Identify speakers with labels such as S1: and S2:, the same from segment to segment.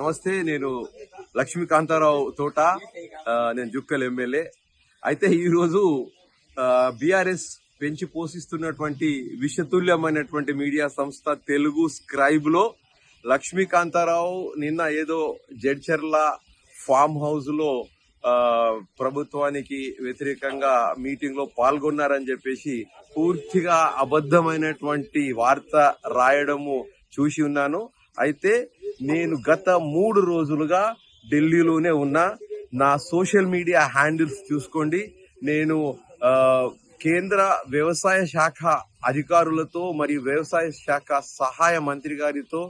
S1: నమస్తే నేను లక్ష్మీకాంతారావు తోట నేను జుక్కల్ ఎమ్మెల్యే. అయితే ఈరోజు బీఆర్ఎస్ పెంచి పోషిస్తున్నటువంటి విషతుల్యమైనటువంటి మీడియా సంస్థ తెలుగు స్క్రైబ్లో లక్ష్మీకాంతారావు నిన్న ఏదో జడ్చర్ల ఫామ్ హౌస్లో ప్రభుత్వానికి వ్యతిరేకంగా మీటింగ్లో పాల్గొన్నారని చెప్పేసి పూర్తిగా అబద్ధమైనటువంటి వార్త రాయడము చూసి ఉన్నాను. అయితే నేను గత మూడు రోజులుగా ఢిల్లీలోనే ఉన్నా. నా సోషల్ మీడియా హ్యాండిల్స్ చూసుకోండి. నేను కేంద్ర వ్యవసాయ శాఖ అధికారులతో మరియు వ్యవసాయ శాఖ సహాయ మంత్రి గారితో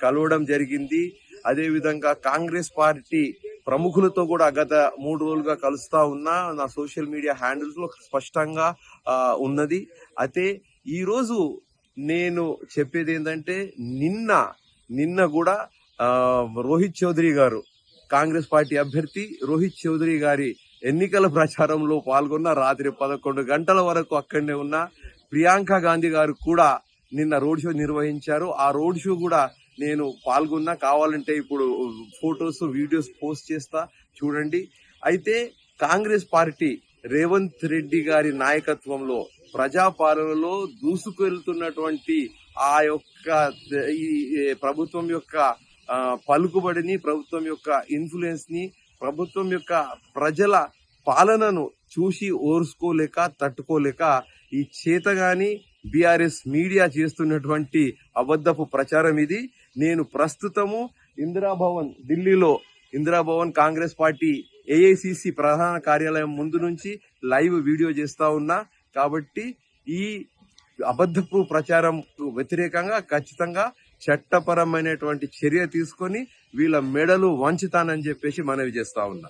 S1: కలవడం జరిగింది. అదేవిధంగా కాంగ్రెస్ పార్టీ ప్రముఖులతో కూడా గత మూడు రోజులుగా కలుస్తా ఉన్నా. నా సోషల్ మీడియా హ్యాండిల్స్లో స్పష్టంగా ఉన్నది. అయితే ఈరోజు నేను చెప్పేది ఏంటంటే నిన్న నిన్న కూడా రోహిత్ చౌదరి గారు కాంగ్రెస్ పార్టీ అభ్యర్థి రోహిత్ చౌదరి గారి ఎన్నికల ప్రచారంలో పాల్గొన్న రాత్రి పదకొండు గంటల వరకు అక్కడనే ఉన్న ప్రియాంక గాంధీ గారు కూడా నిన్న రోడ్ షో నిర్వహించారు. ఆ రోడ్ షో కూడా నేను పాల్గొన్నా. కావాలంటే ఇప్పుడు ఫొటోస్ వీడియోస్ పోస్ట్ చేస్తా. చూడండి. అయితే కాంగ్రెస్ పార్టీ రేవంత్ రెడ్డి గారి నాయకత్వంలో ప్రజాపాలనలో దూసుకెళ్తున్నటువంటి ఆ యొక్క ఈ ప్రభుత్వం యొక్క పలుకుబడిని ప్రభుత్వం యొక్క ఇన్ఫ్లుయెన్స్ని ప్రభుత్వం యొక్క ప్రజల పాలనను చూసి ఓర్చుకోలేక తట్టుకోలేక ఈ చేతగాని బీఆర్ఎస్ మీడియా చేస్తున్నటువంటి అబద్ధపు ప్రచారం ఇది. నేను ప్రస్తుతము ఇందిరాభవన్ ఢిల్లీలో ఇందిరాభవన్ కాంగ్రెస్ పార్టీ ఏఐసిసి ప్రధాన కార్యాలయం ముందు నుంచి లైవ్ వీడియో చేస్తా ఉన్నా. కాబట్టి ఈ అబద్ధపు ప్రచారం వ్యతిరేకంగా ఖచ్చితంగా చట్టపరమైనటువంటి చర్య తీసుకొని వీళ్ళ మెడలు వంచుతానని చెప్పేసి మనవి చేస్తా ఉన్నా.